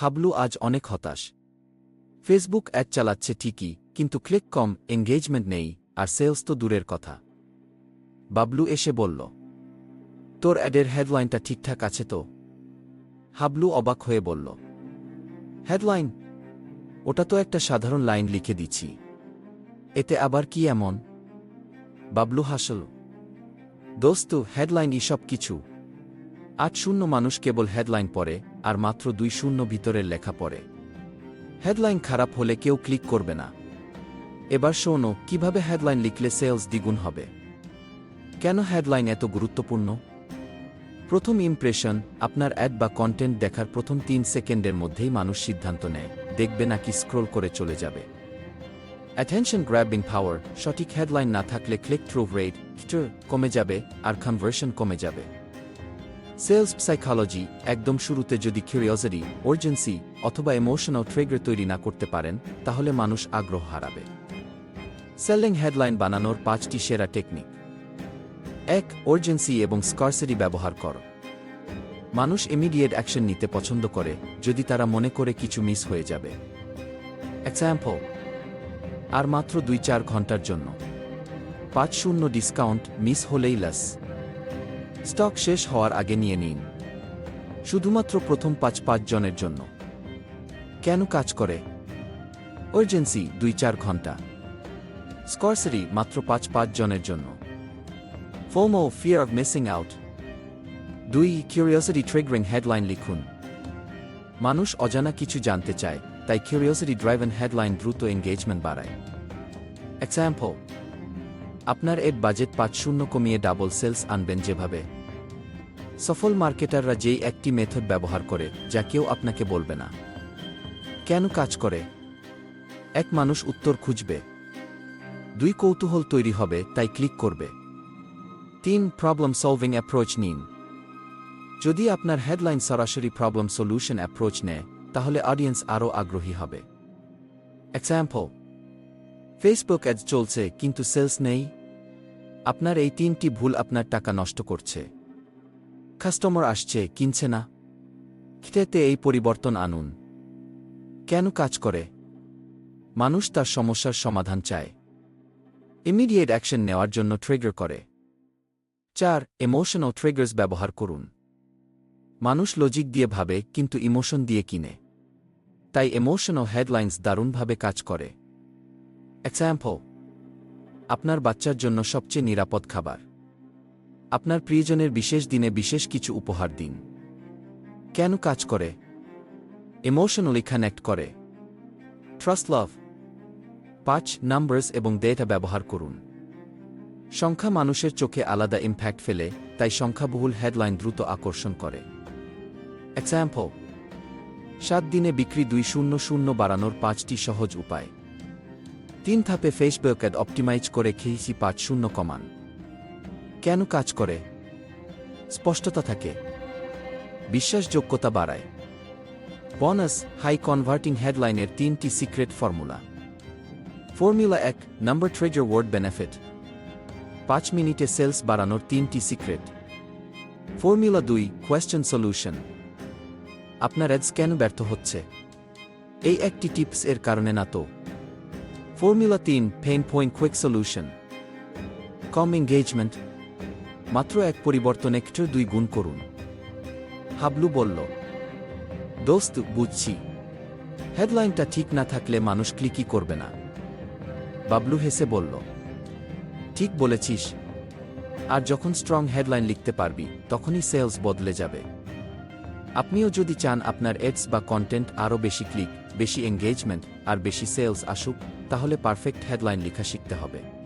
হাবলু আজ অনেক হতাশ। ফেসবুক অ্যাড চালাচ্ছে ঠিকই, কিন্তু ক্লিক কম এঙ্গেজমেন্ট নেই, আর সেলস তো দূরের কথা। বাবলু এসে বলল, তোর অ্যাডের হেডলাইনটা ঠিকঠাক আছে তো? হাবলু অবাক হয়ে বলল, হেডলাইন? ওটা তো একটা সাধারণ লাইন লিখে দিচ্ছি। এতে আবার কি এমন? বাবলু হাসল, দোস্ত, হেডলাইন সব কিছু। আট শূন্য মানুষ কেবল হেডলাইন পড়ে আর মাত্র দুই শূন্য ভিতরের লেখা পড়ে। হেডলাইন খারাপ হলে কেউ ক্লিক করবে না। এবার শোনো, কীভাবে হেডলাইন লিখলে সেলস দ্বিগুণ হবে? কেন হেডলাইন এত গুরুত্বপূর্ণ? প্রথম ইমপ্রেশন আপনার অ্যাড বা কন্টেন্ট দেখার প্রথম তিন সেকেন্ডের মধ্যেই মানুষ সিদ্ধান্ত নেয়, দেখবে নাকি স্ক্রোল করে চলে যাবে। অ্যাটেনশন গ্র্যাবিং পাওয়ার সঠিক হেডলাইন না থাকলে ক্লিক থ্রু রেট কমে যাবে, আর কনভার্সন কমে যাবে। সেলস সাইকোলজি একদম শুরুতে যদি কিউরিওসিটি ওর্জেন্সি অথবা ইমোশনাল ট্রেগার তৈরি না করতে পারেন, তাহলে মানুষ আগ্রহ হারাবে। সেলিং হেডলাইন বানানোর পাঁচটি সেরা টেকনিক এক অর্জেন্সি এবং স্কার্সিটি ব্যবহার কর। মানুষ ইমিডিয়েট অ্যাকশন নিতে পছন্দ করে, যদি তারা মনে করে কিছু মিস হয়ে যাবে। এক্সাম্পল আর মাত্র দুই চার ঘণ্টার জন্য। পাঁচ শূন্য ডিসকাউন্ট মিস হলেই লাস স্টক শেষ হওয়ার আগে নিয়ে নিন। শুধুমাত্র প্রথম পাঁচ পাঁচ জনের জন্য। কেন কাজ করে? আর্জেন্সি দুই চার ঘণ্টা। স্কর্সারি মাত্র পাঁচ পাঁচ জনের জন্য। FOMO fear of missing out দুই কিউরিওসিটি ট্রিগারিং হেডলাইন লিখুন। মানুষ অজানা কিছু জানতে চায়, তাই কিউরিওসিটি ড্রাইভেন হেডলাইন দ্রুত এঙ্গেজমেন্ট বাড়ায়। এক্সাম্পল আপনার এড বাজেট পাঁচ শূন্য কমিয়ে ডাবল সেলস আনবেন যেভাবে। সফল মার্কেটাররা যেই একটি মেথড ব্যবহার করে, যা কেউ আপনাকে বলবে না। কেন কাজ করে? এক মানুষ উত্তর খুঁজবে। দুই কৌতূহল তৈরি হবে, তাই ক্লিক করবে। তিন প্রবলেম সলভিং অ্যাপ্রোচ নিন। যদি আপনার হেডলাইন সরাসরি প্রবলেম সলিউশন অ্যাপ্রোচ নেয়, তাহলে অডিয়েন্স আরও আগ্রহী হবে। এক্সাম্পল ফেসবুক অ্যাড চলছে, কিন্তু সেলস নেই। আপনার এই তিনটি ভুল আপনার টাকা নষ্ট করছে। কাস্টমার আসছে, কিনছে না। খেতে এই পরিবর্তন আনুন। কেন কাজ করে? মানুষ তার সমস্যার সমাধান চায়। ইমিডিয়েট অ্যাকশন নেওয়ার জন্য ট্রিগার করে। চার ইমোশনাল ট্রিগার্স ব্যবহার করুন। মানুষ লজিক দিয়ে ভাবে, কিন্তু ইমোশন দিয়ে কিনে। তাই ইমোশনাল হেডলাইন্স দারুণভাবে কাজ করে। এক্সাম্পল আপনার বাচ্চার জন্য সবচেয়ে নিরাপদ খাবার। আপনার প্রিয়জনের বিশেষ দিনে বিশেষ কিছু উপহার দিন। কেন কাজ করে? ইমোশনালি কানেক্ট করে। ট্রাস্ট লাভ পাঁচ নাম্বারস এবং ডেটা ব্যবহার করুন। সংখ্যা মানুষের চোখে আলাদা ইম্প্যাক্ট ফেলে, তাই সংখ্যাবহুল হেডলাইন দ্রুত আকর্ষণ করে। এক্সাম্পল সাত দিনে বিক্রি দুই শূন্য শূন্য বাড়ানোর পাঁচটি সহজ উপায়। তিন ধাপে ফেসবুক অ্যাড অপটিমাইজ করে খেয়েছি পাঁচ শূন্য কমান। কেন কাজ করে? স্পষ্টতা থাকে। বিশ্বাসযোগ্যতা বাড়ায়। বনাস হাই কনভার্টিং হেডলাইনের তিনটি সিক্রেট ফর্মুলা। ফর্মুলা এক, নাম্বার ট্রেজার ওয়ার্ড বেনিফিট। পাঁচ মিনিটে সেলস বাড়ানোর তিনটি সিক্রেট। ফর্মুলা দুই, কোয়েশ্চেন সলিউশন। আপনার অ্যাডস কেন ব্যর্থ হচ্ছে? এই একটি টিপস এর কারণে না তো। ফর্মুলা তিন, পেইন পয়েন্ট কুইক সলিউশন। কম এঙ্গেজমেন্ট মাত্র এক পরিবর্তন একটু দুই গুণ করুন। হাবলু বলল, দোস্ত, বুঝছি। হেডলাইনটা ঠিক না থাকলে মানুষ ক্লিকই করবে না। বাবলু হেসে বলল, ঠিক বলেছিস। আর যখন স্ট্রং হেডলাইন লিখতে পারবি, তখনই সেলস বদলে যাবে। আপনিও যদি চান আপনার এডস বা কন্টেন্ট আরও বেশি ক্লিক, বেশি এঙ্গেজমেন্ট আর বেশি সেলস আসুক, তাহলে পারফেক্ট হেডলাইন লেখা শিখতে হবে।